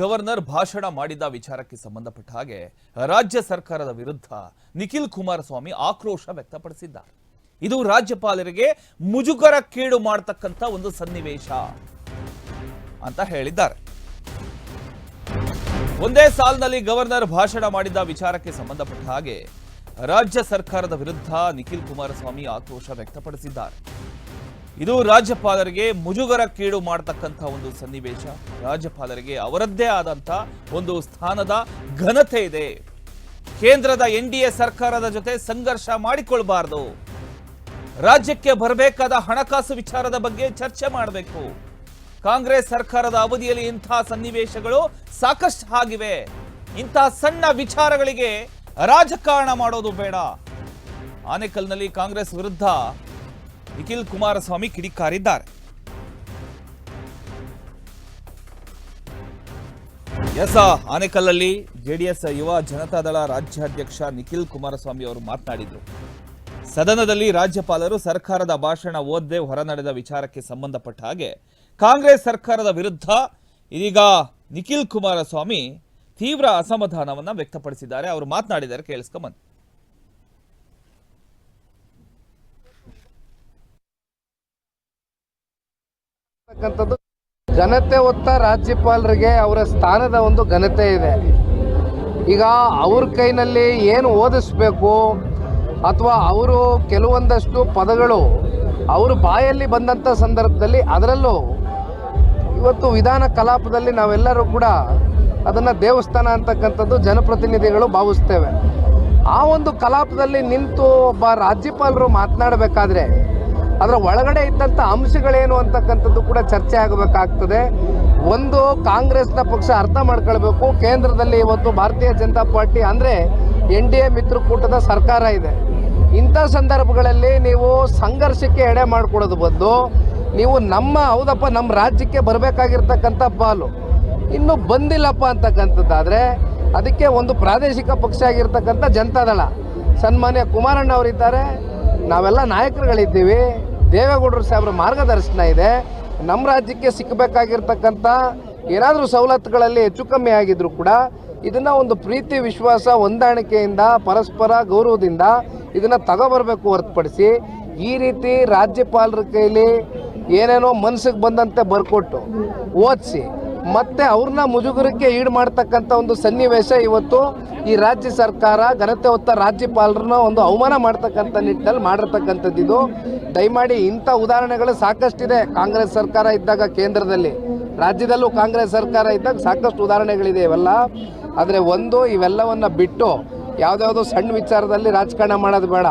Governor ಭಾಷಣ ಮಾಡಿದ ವಿಚಾರಕ್ಕೆ ಸಂಬಂಧಪಟ್ಟ ಹಾಗೆ ರಾಜ್ಯ ಸರ್ಕಾರದ ವಿರುದ್ಧ ನಿಖಿಲ್ ಕುಮಾರಸ್ವಾಮಿ ಆಕ್ರೋಶ ವ್ಯಕ್ತಪಡಿಸಿದ್ದಾರೆ. ಇದು ರಾಜ್ಯಪಾಲರಿಗೆ ಮುಜುಗರ ಕೇಡು ಮಾಡತಕ್ಕಂತ ಒಂದು ಸನ್ನಿವೇಶ ಅಂತ ಹೇಳಿದ್ದಾರೆ. ಒಂದೇ ಸಾಲಿನಲ್ಲಿ ಗವರ್ನರ್ ಭಾಷಣ ಮಾಡಿದ ವಿಚಾರಕ್ಕೆ ಸಂಬಂಧಪಟ್ಟ ಹಾಗೆ ರಾಜ್ಯ ಸರ್ಕಾರದ ವಿರುದ್ಧ ನಿಖಿಲ್ ಕುಮಾರಸ್ವಾಮಿ ಆಕ್ರೋಶ ವ್ಯಕ್ತಪಡಿಸಿದ್ದಾರೆ. ಇದು ರಾಜ್ಯಪಾಲರಿಗೆ ಮುಜುಗರ ಕೀಡು ಮಾಡತಕ್ಕಂಥ ಒಂದು ಸನ್ನಿವೇಶ. ರಾಜ್ಯಪಾಲರಿಗೆ ಅವರದ್ದೇ ಆದಂಥ ಒಂದು ಸ್ಥಾನದ ಘನತೆ ಇದೆ. ಕೇಂದ್ರದ ಎನ್ ಡಿ ಸರ್ಕಾರದ ಜೊತೆ ಸಂಘರ್ಷ ಮಾಡಿಕೊಳ್ಬಾರ್ದು. ರಾಜ್ಯಕ್ಕೆ ಬರಬೇಕಾದ ಹಣಕಾಸು ವಿಚಾರದ ಬಗ್ಗೆ ಚರ್ಚೆ ಮಾಡಬೇಕು. ಕಾಂಗ್ರೆಸ್ ಸರ್ಕಾರದ ಅವಧಿಯಲ್ಲಿ ಇಂತಹ ಸನ್ನಿವೇಶಗಳು ಸಾಕಷ್ಟು ಆಗಿವೆ. ಇಂತಹ ಸಣ್ಣ ವಿಚಾರಗಳಿಗೆ ರಾಜಕಾರಣ ಮಾಡೋದು ಬೇಡ. ಆನೇಕಲ್ನಲ್ಲಿ ಕಾಂಗ್ರೆಸ್ ವಿರುದ್ಧ ನಿಖಿಲ್ ಕುಮಾರಸ್ವಾಮಿ ಕಿಡಿಕಾರಿದ್ದಾರೆ. ಎಸ್ ಆನೆಕಲ್ಲಲ್ಲಿ ಜೆಡಿಎಸ್ ಯುವ ಜನತಾದಳ ರಾಜ್ಯಾಧ್ಯಕ್ಷ ನಿಖಿಲ್ ಕುಮಾರಸ್ವಾಮಿ ಅವರು ಮಾತನಾಡಿದರು. ಸದನದಲ್ಲಿ ರಾಜ್ಯಪಾಲರು ಸರ್ಕಾರದ ಭಾಷಣ ಓದದೆ ಹೊರನಡೆದ ವಿಚಾರಕ್ಕೆ ಸಂಬಂಧಪಟ್ಟ ಹಾಗೆ ಕಾಂಗ್ರೆಸ್ ಸರ್ಕಾರದ ವಿರುದ್ಧ ಇದೀಗ ನಿಖಿಲ್ ಕುಮಾರಸ್ವಾಮಿ ತೀವ್ರ ಅಸಮಾಧಾನವನ್ನು ವ್ಯಕ್ತಪಡಿಸಿದ್ದಾರೆ. ಅವರು ಮಾತನಾಡಿದ್ದಾರೆ. ಕೇಳಿಸ್ಕೊಂಬಂದು ಅಂತಕ್ಕಂಥದ್ದು. ಘನತೆ ಹೊತ್ತ ರಾಜ್ಯಪಾಲರಿಗೆ ಅವರ ಸ್ಥಾನದ ಒಂದು ಘನತೆ ಇದೆ. ಈಗ ಅವ್ರ ಕೈನಲ್ಲಿ ಏನು ಓದಿಸ್ಬೇಕು ಅಥವಾ ಅವರು ಕೆಲವೊಂದಷ್ಟು ಪದಗಳು ಅವ್ರ ಬಾಯಲ್ಲಿ ಬಂದಂಥ ಸಂದರ್ಭದಲ್ಲಿ ಅದರಲ್ಲೂ ಇವತ್ತು ವಿಧಾನ ಕಲಾಪದಲ್ಲಿ ನಾವೆಲ್ಲರೂ ಕೂಡ ಅದನ್ನು ದೇವಸ್ಥಾನ ಅಂತಕ್ಕಂಥದ್ದು ಜನಪ್ರತಿನಿಧಿಗಳು ಭಾವಿಸ್ತೇವೆ. ಆ ಒಂದು ಕಲಾಪದಲ್ಲಿ ನಿಂತು ಒಬ್ಬ ರಾಜ್ಯಪಾಲರು ಮಾತನಾಡಬೇಕಾದ್ರೆ ಅದರ ಒಳಗಡೆ ಇದ್ದಂಥ ಅಂಶಗಳೇನು ಅಂತಕ್ಕಂಥದ್ದು ಕೂಡ ಚರ್ಚೆ ಆಗಬೇಕಾಗ್ತದೆ. ಒಂದು, ಕಾಂಗ್ರೆಸ್ನ ಪಕ್ಷ ಅರ್ಥ ಮಾಡ್ಕೊಳ್ಬೇಕು. ಕೇಂದ್ರದಲ್ಲಿ ಇವತ್ತು ಭಾರತೀಯ ಜನತಾ ಪಾರ್ಟಿ ಅಂದರೆ ಎನ್ ಡಿ ಎ ಮಿತ್ರಕೂಟದ ಸರ್ಕಾರ ಇದೆ. ಇಂಥ ಸಂದರ್ಭಗಳಲ್ಲಿ ನೀವು ಸಂಘರ್ಷಕ್ಕೆ ಎಡೆ ಮಾಡಿಕೊಡೋದು ಬದಲು ನೀವು ನಮ್ಮ, ಹೌದಪ್ಪ, ನಮ್ಮ ರಾಜ್ಯಕ್ಕೆ ಬರಬೇಕಾಗಿರ್ತಕ್ಕಂಥ ಪಾಲು. ಇನ್ನೂ ಬಂದಿಲ್ಲಪ್ಪ ಅಂತಕ್ಕಂಥದ್ದಾದರೆ ಅದಕ್ಕೆ ಒಂದು ಪ್ರಾದೇಶಿಕ ಪಕ್ಷ ಆಗಿರ್ತಕ್ಕಂಥ ಜನತಾದಳ. ಸನ್ಮಾನ್ಯ ಕುಮಾರಣ್ಣ ಅವರಿದ್ದಾರೆ ನಾವೆಲ್ಲ ನಾಯಕರುಗಳಿದ್ದೀವಿ. ದೇವೇಗೌಡರು ಸಾಹೇಬ್ರ ಮಾರ್ಗದರ್ಶನ ಇದೆ. ನಮ್ಮ ರಾಜ್ಯಕ್ಕೆ ಸಿಕ್ಕಬೇಕಾಗಿರ್ತಕ್ಕಂಥ ಏನಾದರೂ ಸವಲತ್ತುಗಳಲ್ಲಿ ಹೆಚ್ಚು ಕಮ್ಮಿ ಆಗಿದ್ರು ಕೂಡ ಇದನ್ನು ಒಂದು ಪ್ರೀತಿ, ವಿಶ್ವಾಸ, ಹೊಂದಾಣಿಕೆಯಿಂದ, ಪರಸ್ಪರ ಗೌರವದಿಂದ ಇದನ್ನು ತಗೋಬರಬೇಕು ಹೊರತುಪಡಿಸಿ ಈ ರೀತಿ ರಾಜ್ಯಪಾಲರ ಕೈಲಿ ಏನೇನೋ ಮನಸ್ಸಿಗೆ ಬಂದಂತೆ ಬರ್ಕೊಟ್ಟು ಓದಿಸಿ ಮತ್ತೆ ಅವ್ರನ್ನ ಮುಜುಗರಕ್ಕೆ ಈಡು ಮಾಡ್ತಕ್ಕಂಥ ಒಂದು ಸನ್ನಿವೇಶ ಇವತ್ತು ಈ ರಾಜ್ಯ ಸರ್ಕಾರ ಘನತೆ ಹೊತ್ತ ರಾಜ್ಯಪಾಲರನ್ನ ಒಂದು ಅವಮಾನ ಮಾಡ್ತಕ್ಕಂಥ ನಿಟ್ಟಿನಲ್ಲಿ ಮಾಡಿರ್ತಕ್ಕಂಥದ್ದು ಇದು. ದಯಮಾಡಿ ಇಂಥ ಉದಾಹರಣೆಗಳು ಸಾಕಷ್ಟಿದೆ ಕಾಂಗ್ರೆಸ್ ಸರ್ಕಾರ ಇದ್ದಾಗ ಕೇಂದ್ರದಲ್ಲಿ. ರಾಜ್ಯದಲ್ಲೂ ಕಾಂಗ್ರೆಸ್ ಸರ್ಕಾರ ಇದ್ದಾಗ ಸಾಕಷ್ಟು ಉದಾಹರಣೆಗಳಿದೆ ಇವೆಲ್ಲ. ಆದರೆ ಒಂದು ಇವೆಲ್ಲವನ್ನು ಬಿಟ್ಟು ಯಾವುದ್ಯಾವುದೋ ಸಣ್ಣ ವಿಚಾರದಲ್ಲಿ ರಾಜಕಾರಣ ಮಾಡೋದು ಬೇಡ.